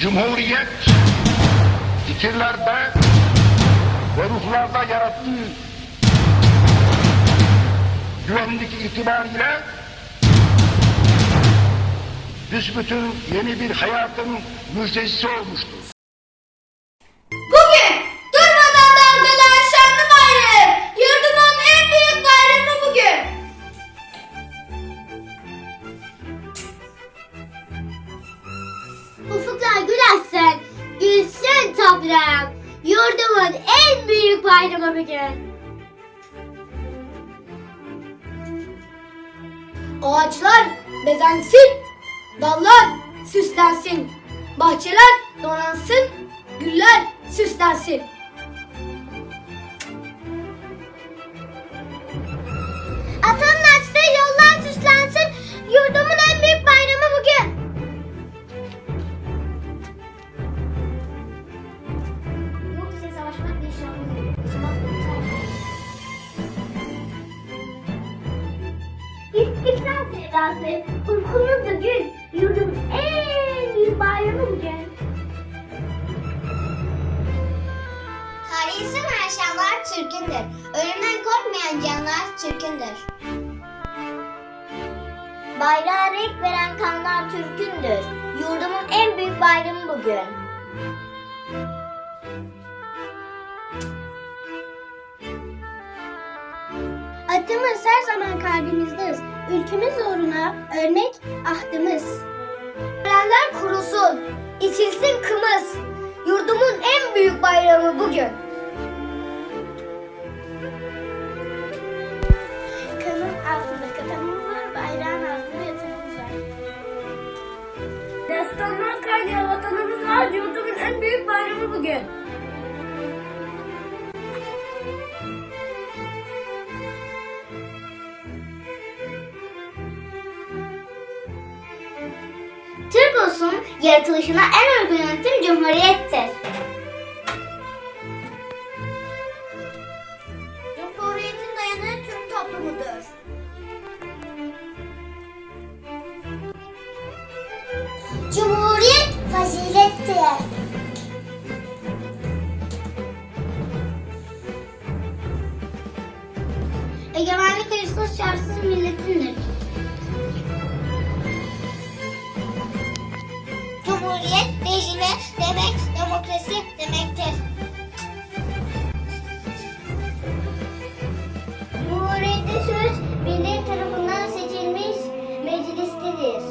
Cumhuriyet fikirlerde ve ruhlarda yarattığı güvenlik itibariyle büsbütün yeni bir hayatın müjdecisi olmuştur. Ufuklar gül açsın, gülsün toprağım. Yurdumun en büyük bayramı bugün. Ağaçlar bezensin, dallar süslensin, bahçeler donansın, güller süslensin. Atanın İstiklal sevdası, ufkumuzda gül, yurdumun en büyük bayramı bugün. Tarihi marşallar Türk'ündür. Ölümden korkmayan canlar Türk'ündür. Bayrağa renk veren kanlar Türk'ündür. Yurdumun en büyük bayramı bugün. Atımız her zaman kalbimizdeyiz. Ülkemiz uğruna örnek ahdımız. Ölenler kurusun, içilsin kımız. Yurdumun en büyük bayramı bugün. Kanın altında katanımız var, bayrağın altında yatanımız var. Destanlar kaynayan vatanımız var, yurdumun en büyük bayramı bugün. Olsun yaratılışına en uygun yönetim cumhuriyettir. Cumhuriyetin dayanığı Türk toplumudur. Cumhuriyet fazilettir. Egemenlik hırsız şartsız milletindir. Cumhuriyet rejimi demek demokrasi demektir. Cumhuriyette söz millet tarafından seçilmiş meclistedir.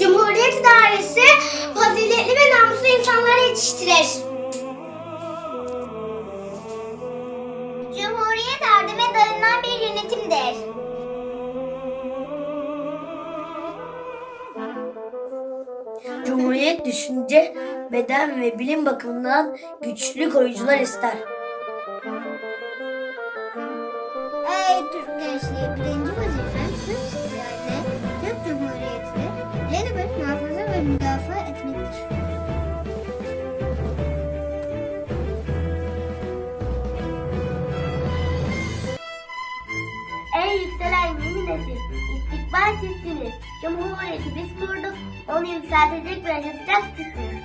Cumhuriyet idaresi faziletli ve namuslu insanları yetiştirir. Cumhuriyet düşünce, beden ve bilim bakımından güçlü koruyucular ister. Ey Türk gençliği birinci vazifen Türk istiklaline, Türk Cumhuriyeti'ni ilelebet muhafaza ve müdafaa etmektir. En yükselen yeni nesil, istikbal sizsiniz. Cumhuriyeti biz kurduk, onu yükseltecek ve yaşatacak sizsiniz.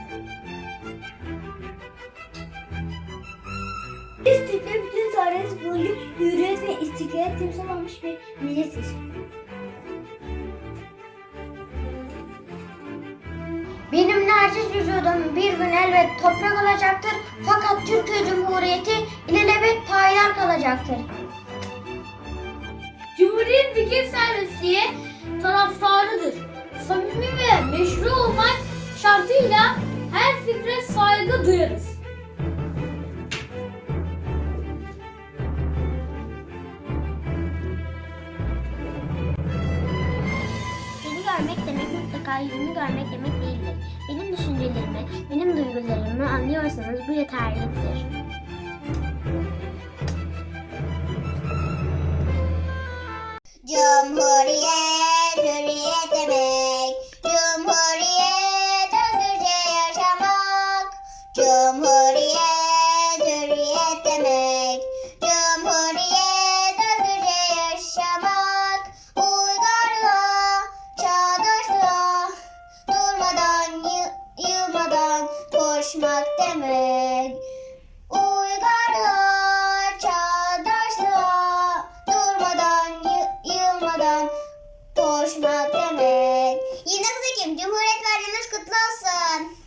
Biz Türkler bütün tarihimiz boyunca hürriyet ve istiklal timsal olmuş bir milletiz. Benim naciz vücudum bir gün elbet toprak olacaktır. Fakat Türkiye Cumhuriyeti ilelebet payidar kalacaktır. Cumhuriyet fikir serbestliği taraftarıdır. Samimi ve meşru olmak şartıyla her fikre saygı duyarız. Görmek demek mutlaka yüzünü görmek demek değildir. Benim düşüncelerimi, benim duygularımı anlıyorsanız bu yeterlidir. Cumhuriyet hürriyet demek. Cumhuriyet özgürce yaşamak. Cumhuriyet hürriyet demek. Cumhuriyet özgürce yaşamak. Uygarlığa, çağdaşlığa Durmadan, yılmadan koşmak demek. Vatan koşmak demek. 29 Ekim Cumhuriyet Bayramımız kutlu olsun.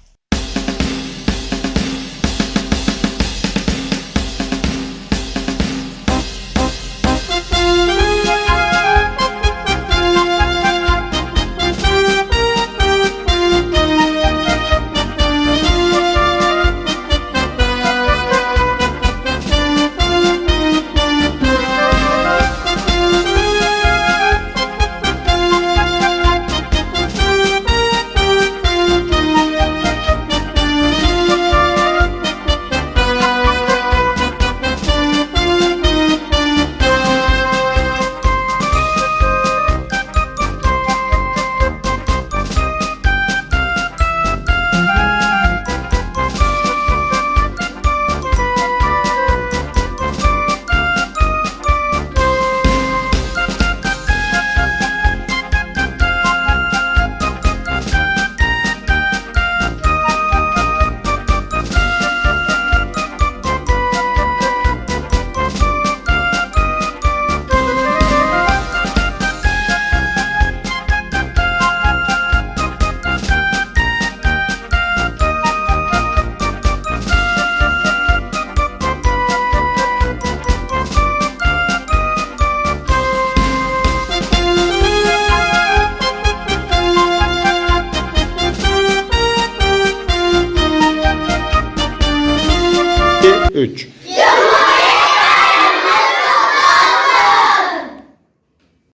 Üç.